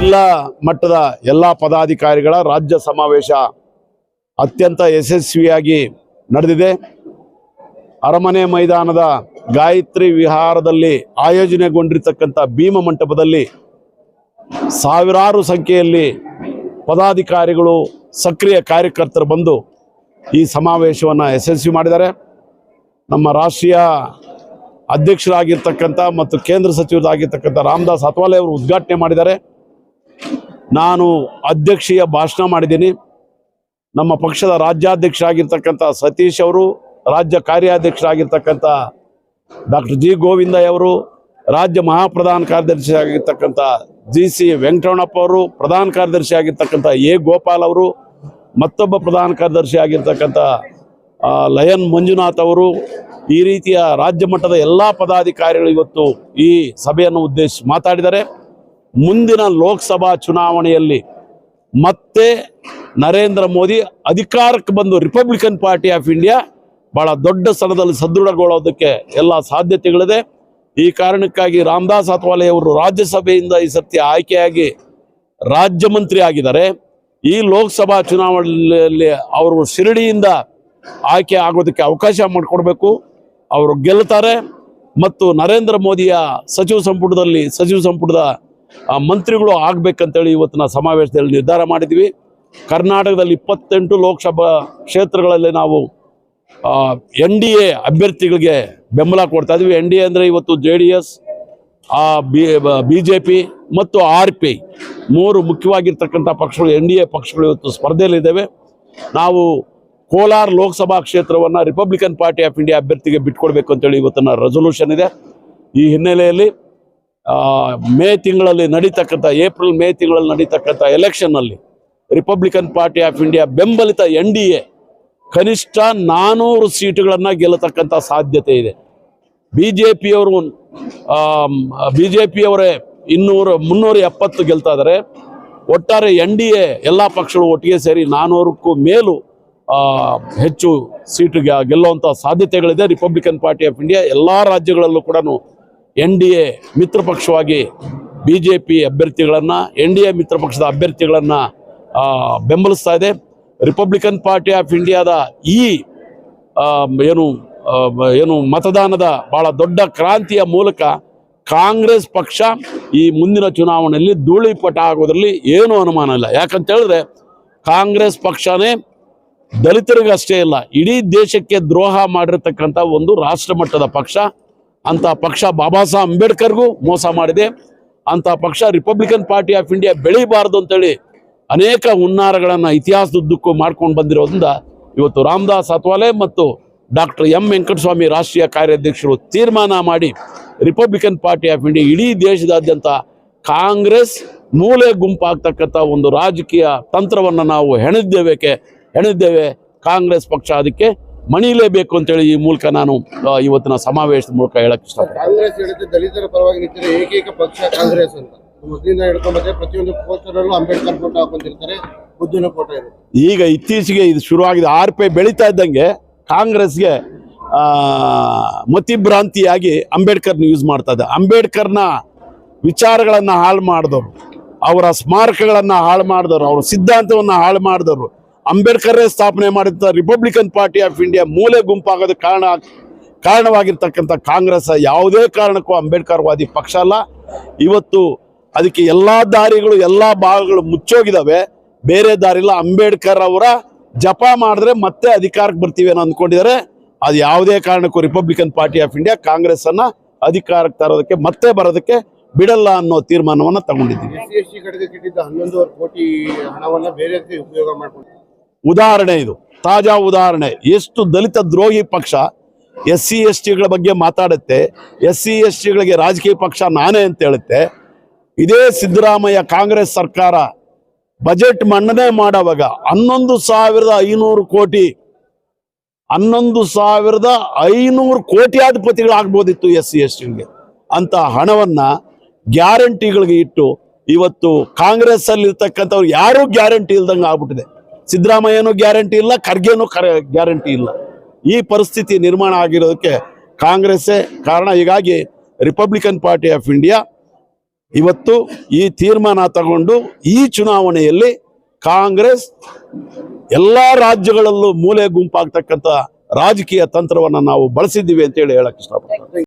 ಜಿಲ್ಲಾ ಮಟ್ಟದ ಎಲ್ಲ ಪದಾಧಿಕಾರಿಗಳ ರಾಜ್ಯ ಸಮಾವೇಶ ಅತ್ಯಂತ ಯಶಸ್ವಿಯಾಗಿ ನಡೆದಿದೆ. ಅರಮನೆ ಮೈದಾನದ ಗಾಯತ್ರಿ ವಿಹಾರದಲ್ಲಿ ಆಯೋಜನೆಗೊಂಡಿರ್ತಕ್ಕಂಥ ಭೀಮ ಮಂಟಪದಲ್ಲಿ ಸಾವಿರಾರು ಸಂಖ್ಯೆಯಲ್ಲಿ ಪದಾಧಿಕಾರಿಗಳು, ಸಕ್ರಿಯ ಕಾರ್ಯಕರ್ತರು ಬಂದು ಈ ಸಮಾವೇಶವನ್ನು ಯಶಸ್ವಿ ಮಾಡಿದ್ದಾರೆ. ನಮ್ಮ ರಾಷ್ಟ್ರೀಯ ಅಧ್ಯಕ್ಷರಾಗಿರ್ತಕ್ಕಂಥ ಮತ್ತು ಕೇಂದ್ರ ಸಚಿವರಾಗಿರ್ತಕ್ಕಂಥ ರಾಮದಾಸ್ ಅತ್ವಾಲೆ ಅವರು ಉದ್ಘಾಟನೆ ಮಾಡಿದ್ದಾರೆ. ನಾನು ಅಧ್ಯಕ್ಷೀಯ ಭಾಷಣ ಮಾಡಿದ್ದೀನಿ. ನಮ್ಮ ಪಕ್ಷದ ರಾಜ್ಯಾಧ್ಯಕ್ಷ ಆಗಿರ್ತಕ್ಕಂಥ ಸತೀಶ್ ಅವರು, ರಾಜ್ಯ ಕಾರ್ಯಾಧ್ಯಕ್ಷರಾಗಿರ್ತಕ್ಕಂಥ ಡಾಕ್ಟರ್ ಜಿ ಗೋವಿಂದ ಅವರು, ರಾಜ್ಯ ಮಹಾಪ್ರಧಾನ ಕಾರ್ಯದರ್ಶಿ ಆಗಿರ್ತಕ್ಕಂಥ ಜಿ ಸಿ ವೆಂಕಟರಮಣಪ್ಪ ಅವರು, ಪ್ರಧಾನ ಕಾರ್ಯದರ್ಶಿ ಆಗಿರ್ತಕ್ಕಂಥ ಎ ಗೋಪಾಲ್ ಅವರು, ಮತ್ತೊಬ್ಬ ಪ್ರಧಾನ ಕಾರ್ಯದರ್ಶಿ ಆಗಿರ್ತಕ್ಕಂಥ ಲಯನ್ ಮಂಜುನಾಥ್ ಅವರು, ಈ ರೀತಿಯ ರಾಜ್ಯ ಮಟ್ಟದ ಎಲ್ಲ ಪದಾಧಿಕಾರಿಗಳು ಇವತ್ತು ಈ ಸಭೆಯನ್ನು ಉದ್ದೇಶಿಸಿ ಮಾತಾಡಿದ್ದಾರೆ. ಮುಂದಿನ ಲೋಕಸಭಾ ಚುನಾವಣೆಯಲ್ಲಿ ಮತ್ತೆ ನರೇಂದ್ರ ಮೋದಿ ಅಧಿಕಾರಕ್ಕೆ ಬಂದು ರಿಪಬ್ಲಿಕನ್ ಪಾರ್ಟಿ ಆಫ್ ಇಂಡಿಯಾ ಬಹಳ ದೊಡ್ಡ ಸ್ಥಳದಲ್ಲಿ ಸದೃಢಗೊಳ್ಳೋದಕ್ಕೆ ಎಲ್ಲ ಸಾಧ್ಯತೆಗಳಿದೆ. ಈ ಕಾರಣಕ್ಕಾಗಿ ರಾಮದಾಸ್ ಅವರು ರಾಜ್ಯಸಭೆಯಿಂದ ಈ ಸತ್ಯ ಆಯ್ಕೆಯಾಗಿ ರಾಜ್ಯ ಮಂತ್ರಿ ಆಗಿದ್ದಾರೆ. ಈ ಲೋಕಸಭಾ ಚುನಾವಣೆಯಲ್ಲಿ ಅವರು ಶಿರಡಿಯಿಂದ ಆಯ್ಕೆ ಆಗೋದಕ್ಕೆ ಅವಕಾಶ ಮಾಡಿಕೊಡ್ಬೇಕು. ಅವರು ಗೆಲ್ತಾರೆ ಮತ್ತು ನರೇಂದ್ರ ಮೋದಿಯ ಸಚಿವ ಸಂಪುಟದಲ್ಲಿ, ಸಚಿವ ಸಂಪುಟದ ಮಂತ್ರಿಗಳು ಆಗ್ಬೇಕಂತೇಳಿ ನಾವು ಸಮಾವೇಶದಲ್ಲಿ ನಿರ್ಧಾರ ಮಾಡಿದ್ವಿ. ಕರ್ನಾಟಕದಲ್ಲಿ ಇಪ್ಪತ್ತೆಂಟು ಲೋಕಸಭಾ ಕ್ಷೇತ್ರಗಳಲ್ಲಿ ನಾವು ಎನ್ ಡಿ ಎ ಅಭ್ಯರ್ಥಿಗಳಿಗೆ ಬೆಂಬಲ ಕೊಡ್ತಾ ಇದ್ವಿ. ಎನ್ ಡಿ ಎ ಅಂದರೆ ಇವತ್ತು J D S B J P ಮತ್ತು ಆರ್ ಪಿ ಮೂರು ಮುಖ್ಯವಾಗಿರ್ತಕ್ಕಂಥ ಪಕ್ಷಗಳು ಎನ್ ಡಿ ಎ ಪಕ್ಷಗಳು ಇವತ್ತು ಸ್ಪರ್ಧೆಯಲ್ಲಿದ್ದಾವೆ ನಾವು ಕೋಲಾರ ಲೋಕಸಭಾ ಕ್ಷೇತ್ರವನ್ನು ರಿಪಬ್ಲಿಕನ್ ಪಾರ್ಟಿ ಆಫ್ ಇಂಡಿಯಾ ಅಭ್ಯರ್ಥಿಗೆ ಬಿಟ್ಕೊಡ್ಬೇಕು ಅಂತೇಳಿ ಇವತ್ತಿನ ರೆಸೊಲ್ಯೂಷನ್ ಇದೆ. ಈ ಹಿನ್ನೆಲೆಯಲ್ಲಿ ಆ, ಮೇ ತಿಂಗಳಲ್ಲಿ ನಡೀತಕ್ಕಂಥ, ಏಪ್ರಿಲ್ ಮೇ ತಿಂಗಳಲ್ಲಿ ನಡೀತಕ್ಕಂಥ ಎಲೆಕ್ಷನ್ನಲ್ಲಿ ರಿಪಬ್ಲಿಕನ್ ಪಾರ್ಟಿ ಆಫ್ ಇಂಡಿಯಾ ಬೆಂಬಲಿತ ಎನ್ ಡಿ ಎ ಕನಿಷ್ಠ ನಾನೂರು ಸೀಟುಗಳನ್ನು ಗೆಲ್ಲತಕ್ಕಂಥ ಸಾಧ್ಯತೆ ಇದೆ. ಬಿ ಜೆ ಪಿಯವರು ಬಿ ಜೆ ಪಿಯವರೇ ಇನ್ನೂರು, ಮುನ್ನೂರ ಎಪ್ಪತ್ತು ಗೆಲ್ತಾ ಇದ್ದಾರೆ ಒಟ್ಟಾರೆ ಎನ್ ಡಿ ಎ ಎಲ್ಲ ಪಕ್ಷಗಳು ಒಟ್ಟಿಗೆ ಸೇರಿ ನಾನ್ನೂರಕ್ಕೂ ಮೇಲೂ ಹೆಚ್ಚು ಸೀಟು ಗೆಲ್ಲುವಂಥ ಸಾಧ್ಯತೆಗಳಿದೆ. ರಿಪಬ್ಲಿಕನ್ ಪಾರ್ಟಿ ಆಫ್ ಇಂಡಿಯಾ ಎಲ್ಲ ರಾಜ್ಯಗಳಲ್ಲೂ ಕೂಡ ಎನ್ ಡಿ ಎ ಮಿತ್ರ ಪಕ್ಷವಾಗಿ ಬಿ ಜೆ ಪಿ ಅಭ್ಯರ್ಥಿಗಳನ್ನು, ಎನ್ ಡಿ ಎ ಮಿತ್ರ ಪಕ್ಷದ ಅಭ್ಯರ್ಥಿಗಳನ್ನು ಬೆಂಬಲಿಸ್ತಾ ಇದೆ. ರಿಪಬ್ಲಿಕನ್ ಪಾರ್ಟಿ ಆಫ್ ಇಂಡಿಯಾದ ಈ ಏನು ಏನು ಮತದಾನದ ಭಾಳ ದೊಡ್ಡ ಕ್ರಾಂತಿಯ ಮೂಲಕ ಕಾಂಗ್ರೆಸ್ ಪಕ್ಷ ಈ ಮುಂದಿನ ಚುನಾವಣೆಯಲ್ಲಿ ಧೂಳಿಪಟ ಆಗೋದ್ರಲ್ಲಿ ಏನೂ ಅನುಮಾನ ಇಲ್ಲ. ಯಾಕಂತ ಹೇಳಿದ್ರೆ ಕಾಂಗ್ರೆಸ್ ಪಕ್ಷನೇ ದಲಿತರಿಗಷ್ಟೇ ಇಲ್ಲ, ಇಡೀ ದೇಶಕ್ಕೆ ದ್ರೋಹ ಮಾಡಿರ್ತಕ್ಕಂಥ ಒಂದು ರಾಷ್ಟ್ರ ಮಟ್ಟದ ಪಕ್ಷ. ಅಂತ ಪಕ್ಷ ಬಾಬಾ ಸಾಹೇಬ್ ಅಂಬೇಡ್ಕರ್ಗೂ ಮೋಸ ಮಾಡಿದೆ. ಅಂತ ಪಕ್ಷ ರಿಪಬ್ಲಿಕನ್ ಪಾರ್ಟಿ ಆಫ್ ಇಂಡಿಯಾ ಬೆಳೀಬಾರ್ದು ಅಂತೇಳಿ ಅನೇಕ ಹುನ್ನಾರಗಳನ್ನು ಇತಿಹಾಸದುದ್ದಕ್ಕೂ ಮಾಡ್ಕೊಂಡು ಬಂದಿರೋದ್ರಿಂದ ಇವತ್ತು ರಾಮದಾಸ್ ಅತ್ವಾಲೆ ಮತ್ತು ಡಾಕ್ಟರ್ ಎಂ ವೆಂಕಟಸ್ವಾಮಿ ರಾಷ್ಟ್ರೀಯ ಕಾರ್ಯಾಧ್ಯಕ್ಷರು ತೀರ್ಮಾನ ಮಾಡಿ ರಿಪಬ್ಲಿಕನ್ ಪಾರ್ಟಿ ಆಫ್ ಇಂಡಿಯಾ ಇಡೀ ದೇಶದಾದ್ಯಂತ ಕಾಂಗ್ರೆಸ್ ಮೂಲೆ ಗುಂಪಾಗ್ತಕ್ಕಂಥ ಒಂದು ರಾಜಕೀಯ ತಂತ್ರವನ್ನು ನಾವು ಹೆಣೆದ್ದೇವೆ ಹೆಣೆದ್ದೇವೆ ಕಾಂಗ್ರೆಸ್ ಪಕ್ಷ ಅದಕ್ಕೆ ಮಣಿಲೇಬೇಕು ಅಂತೇಳಿ ಈ ಮೂಲಕ ನಾನು ಇವತ್ತಿನ ಸಮಾವೇಶದ ಮೂಲಕ ಹೇಳಕ್ ಇಷ್ಟಪಡ್ತೀನಿ. ದಲಿತರ ಪರವಾಗಿ ನಿಂತಿರೋ ಏಕೈಕ ಪಕ್ಷ ಕಾಂಗ್ರೆಸ್ ಅಂತ. ಮೊದಲಿಂದ ಹೇಳ್ಕೊಂಡ್ರೆ ಪ್ರತಿಯೊಂದು ಪೋಸ್ಟರಲ್ಲೂ ಅಂಬೇಡ್ಕರ್ ಫೋಟೋ ಹಾಕೊಂಡಿರ್ತಾರೆ ಬುದ್ಧನ ಫೋಟೋ ಇರುತ್ತೆ ಈಗ ಇತ್ತೀಚೆಗೆ ಇದು ಶುರುವಾಗಿದೆ. ಆರ್ ಪಿ ಬೆಳೀತಾ ಇದ್ದಂಗೆ ಕಾಂಗ್ರೆಸ್ಗೆ ಆ, ಮತಿಭ್ರಾಂತಿಯಾಗಿ ಅಂಬೇಡ್ಕರ್ನ ಯೂಸ್ ಮಾಡ್ತಾ ಇದೆ ಅಂಬೇಡ್ಕರ್ನ ವಿಚಾರಗಳನ್ನು ಹಾಳು ಮಾಡಿದವರು ಅವರ ಸ್ಮಾರಕಗಳನ್ನು ಹಾಳು ಮಾಡಿದವರು ಅವರ ಸಿದ್ಧಾಂತವನ್ನು ಹಾಳು ಮಾಡಿದವರು ಅಂಬೇಡ್ಕರೇ ಸ್ಥಾಪನೆ ಮಾಡಿದ ರಿಪಬ್ಲಿಕನ್ ಪಾರ್ಟಿ ಆಫ್ ಇಂಡಿಯಾ ಮೂಲೆ ಗುಂಪಾಗೋದಕ್ಕೆ ಕಾರಣ ಕಾರಣವಾಗಿರ್ತಕ್ಕಂಥ ಕಾಂಗ್ರೆಸ್ ಯಾವುದೇ ಕಾರಣಕ್ಕೂ ಅಂಬೇಡ್ಕರ್ವಾದಿ ಪಕ್ಷ ಅಲ್ಲ. ಇವತ್ತು ಅದಕ್ಕೆ ಎಲ್ಲ ದಾರಿಗಳು, ಎಲ್ಲ ಭಾಗಗಳು ಮುಚ್ಚೋಗಿದಾವೆ. ಬೇರೆ ದಾರಿ ಇಲ್ಲ. ಅಂಬೇಡ್ಕರ್ ಅವರ ಜಪ ಮಾಡಿದ್ರೆ ಮತ್ತೆ ಅಧಿಕಾರಕ್ಕೆ ಬರ್ತೀವಿ ಅನ್ನೋ ಅಂದ್ಕೊಂಡಿದ್ದಾರೆ. ಅದು ಯಾವುದೇ ಕಾರಣಕ್ಕೂ Republican party of India Congress ಅನ್ನ ಅಧಿಕಾರಕ್ಕೆ ತರೋದಕ್ಕೆ ಮತ್ತೆ ಬರೋದಕ್ಕೆ ಬಿಡಲ್ಲ ಅನ್ನೋ ತೀರ್ಮಾನವನ್ನ ತಗೊಂಡಿದ್ದೀವಿ. ಕಿಟ್ಟಿದ್ದ ಹನ್ನೊಂದುವರೆ ಕೋಟಿ ಹಣವನ್ನ ಬೇರೆ ಉಪಯೋಗ ಮಾಡ್ಕೊಂಡು ಉದಾಹರಣೆ ಇದು, ತಾಜಾ ಉದಾಹರಣೆ. ಎಷ್ಟು ದಲಿತ ದ್ರೋಹಿ ಪಕ್ಷ ಎಸ್ ಸಿ ಎಸ್ ಟಿಗಳ ಬಗ್ಗೆ ಮಾತಾಡುತ್ತೆ ಎಸ್ ಸಿ ಎಸ್ ಟಿಗಳಿಗೆ ರಾಜಕೀಯ ಪಕ್ಷ ನಾನೇ ಅಂತ ಹೇಳುತ್ತೆ. ಇದೇ ಸಿದ್ದರಾಮಯ್ಯ ಕಾಂಗ್ರೆಸ್ ಸರ್ಕಾರ ಬಜೆಟ್ ಮಂಡನೆ ಮಾಡುವಾಗ ಹನ್ನೊಂದು ಸಾವಿರದ ಐನೂರು ಕೋಟಿ, ಹನ್ನೊಂದು ಸಾವಿರದ ಐನೂರು ಕೋಟ್ಯಾಧಿಪತಿಗಳಾಗ್ಬೋದಿತ್ತು ಎಸ್ ಸಿ ಎಸ್ ಟಿಗಳಿಗೆ ಅಂತ ಹಣವನ್ನ ಗ್ಯಾರಂಟಿಗಳಿಗೆ ಇಟ್ಟು ಇವತ್ತು ಕಾಂಗ್ರೆಸ್ ಅಲ್ಲಿ ಇರ್ತಕ್ಕಂಥವ್ರು ಯಾರೂ ಗ್ಯಾರಂಟಿ ಇಲ್ದಂಗೆ ಆಗ್ಬಿಟ್ಟಿದೆ. ಸಿದ್ದರಾಮಯ್ಯನೂ ಗ್ಯಾರಂಟಿ ಇಲ್ಲ, ಖರ್ಗೆನೂ ಗ್ಯಾರಂಟಿ ಇಲ್ಲ. ಈ ಪರಿಸ್ಥಿತಿ ನಿರ್ಮಾಣ ಆಗಿರೋದಕ್ಕೆ ಕಾಂಗ್ರೆಸ್ಸೇ ಕಾರಣ. ಹೀಗಾಗಿ ರಿಪಬ್ಲಿಕನ್ ಪಾರ್ಟಿ ಆಫ್ ಇಂಡಿಯಾ ಇವತ್ತು ಈ ತೀರ್ಮಾನ ತಗೊಂಡು ಈ ಚುನಾವಣೆಯಲ್ಲಿ ಕಾಂಗ್ರೆಸ್ ಎಲ್ಲ ರಾಜ್ಯಗಳಲ್ಲೂ ಮೂಲೆ ಗುಂಪಾಗ್ತಕ್ಕಂಥ ರಾಜಕೀಯ ತಂತ್ರವನ್ನು ನಾವು ಬಳಸಿದ್ದೀವಿ ಅಂತೇಳಿ ಹೇಳಕ್ಕೆ ಇಷ್ಟಪಡ್ತೀನಿ.